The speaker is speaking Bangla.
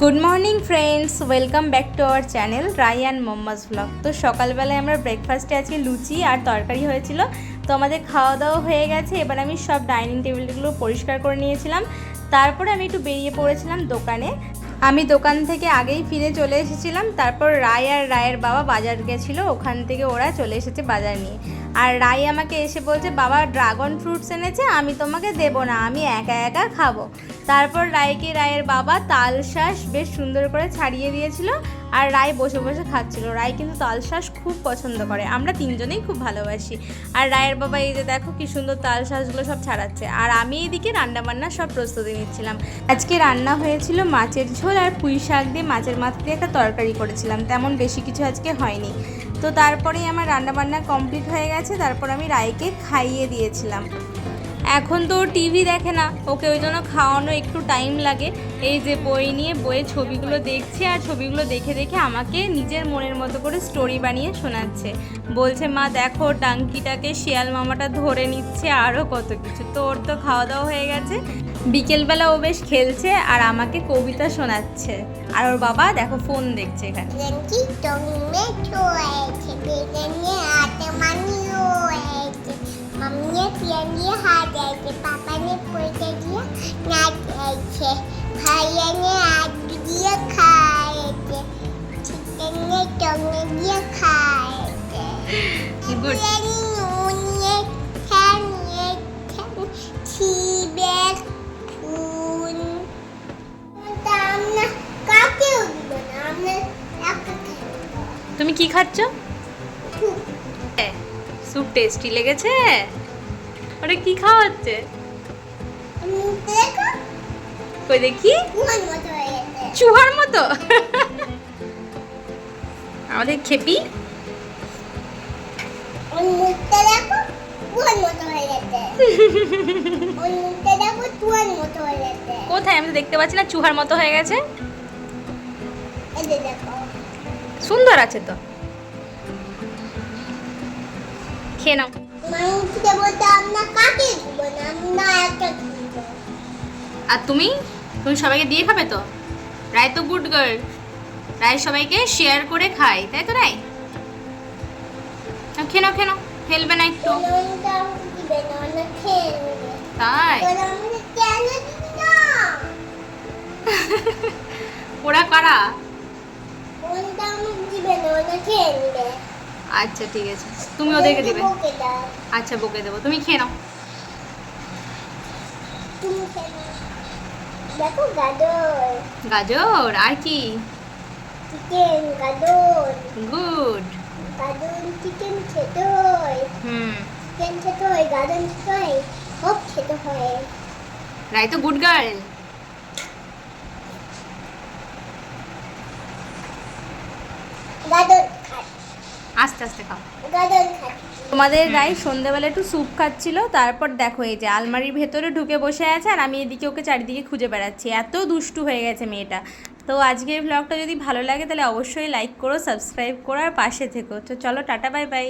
Good morning friends welcome back to our channel Rai and momma's blog তো সকালবেলায় আমরা ব্রেকফাস্টে আজকে লুচি আর তরকারি হয়েছিল। তো আমাদের খাওয়া দাওয়া হয়ে গেছে। এবার আমি সব ডাইনিং টেবিলগুলো পরিষ্কার করে নিয়েছিলাম। তারপরে আমি একটু বেরিয়ে পড়েছিলাম দোকানে। আমি দোকান থেকে আগেই ফিরে চলে এসেছিলাম। তারপর রায় আর রায়ের বাবা বাজার গেছিল। ওখান থেকে ওরা চলে এসেছে বাজার নিয়ে। আর রায় আমাকে এসে বলছে, বাবা ড্রাগন ফ্রুটস এনেছে, আমি তোমাকে দেবো না, আমি একা একা খাব। তারপর রায়কে রায়ের বাবা তাল শাঁস বেশ সুন্দর করে ছাড়িয়ে দিয়েছিল আর রায় বসে বসে খাচ্ছিল। রায় কিন্তু তাল শাঁস খুব পছন্দ করে, আমরা তিনজনেই খুব ভালোবাসি। আর রায়ের বাবা এই যে দেখো কি সুন্দর তাল শাঁসগুলো সব ছাড়াচ্ছে। আর আমি এইদিকে রান্নাবান্না সব প্রস্তুতি নিচ্ছিলাম। আজকে রান্না হয়েছিল মাছের ঝোল আর পুঁই শাক দিয়ে মাছের মাথা দিয়ে একটা তরকারি করেছিলাম, তেমন বেশি কিছু আজকে হয়নি। তো তারপরেই আমার রান্নাবান্না কমপ্লিট হয়ে গেছে, তারপর আমি রায়কে খাইয়ে দিয়েছিলাম। এখন তো টিভি দেখে না, ওকে ওই জন্য খাওয়ানো একটু টাইম লাগে। এই যে বই নিয়ে বইয়ের ছবিগুলো দেখছে, আর ছবিগুলো দেখে দেখে আমাকে নিজের মনের মতো করে স্টোরি বানিয়ে শোনাচ্ছে। বলছে, মা, দেখো, টাঙ্কিটাকে শিয়াল মামাটা ধরে নিচ্ছে আরও কত কিছু। তো ওর তো খাওয়া দাওয়া হয়ে গেছে। বিকেলবেলা ও বেশ খেলছে আর আমাকে কবিতা শোনাচ্ছে। আর ওর বাবা, দেখো ফোন দেখছে এখানে। ভাইয়ানে হাত দিয়ে খাইছে চিকেনে টঙ্গে দিয়ে খাইছে খানিয়ে খানি ছিবে খুন। আমরা কাকে উঠবো না? আমরা একা তুমি কি খাচ্ছ? স্যুপ। টেস্টি লেগেছে? ওটা কি খাওয়া হচ্ছে? দেখো কই দেখি? চুহার মতো। আমাদের খেপি। কোথায়? আমি দেখতে পাচ্ছি না, চুহার মতো হয়ে গেছে। সুন্দর আছে তো। খেয়ে নাও। মাংস দেবো তো আমরা কাকে দেবো না? আমরা একা খাব আর তুমি? তুমি সবাইকে দিয়ে খাবে তো? রায় তো গুড গার্ল রায় সবাইকে শেয়ার করে খায়, তাই তো রায়? খেয়ে নাও ফেলবে না একটু। তাই? ওরা কারা? আচ্ছা ঠিক আছে। তুমি ওদেরকে দিবে। আচ্ছা বকে দেবো। তুমি খেয়ে নাও। দেখো গাজর। গাজর আর কি? চিকেন গাজর। গুড। গাজর চিকেন খেতে হয়। হুম। চিকেন খেতে হয় গাজর খেতে হয় সব খেতে হয়। রায় তো গুড গার্ল। গাজর আস্তে আস্তে খাও। তোমাদের রায় সন্ধ্যেবেলা একটু স্যুপ খাচ্ছিল তারপর দেখো এই যে আলমারির ভেতরে ঢুকে বসে আছে আর আমি এদিকে ওকে চারিদিকে খুঁজে বেড়াচ্ছি। এত দুষ্টু হয়ে গেছে মেয়েটা। তো আজকের ভ্লগটা যদি ভালো লাগে তাহলে অবশ্যই লাইক করো সাবস্ক্রাইব করো আর পাশে থেকো। তো চলো টাটা বাই বাই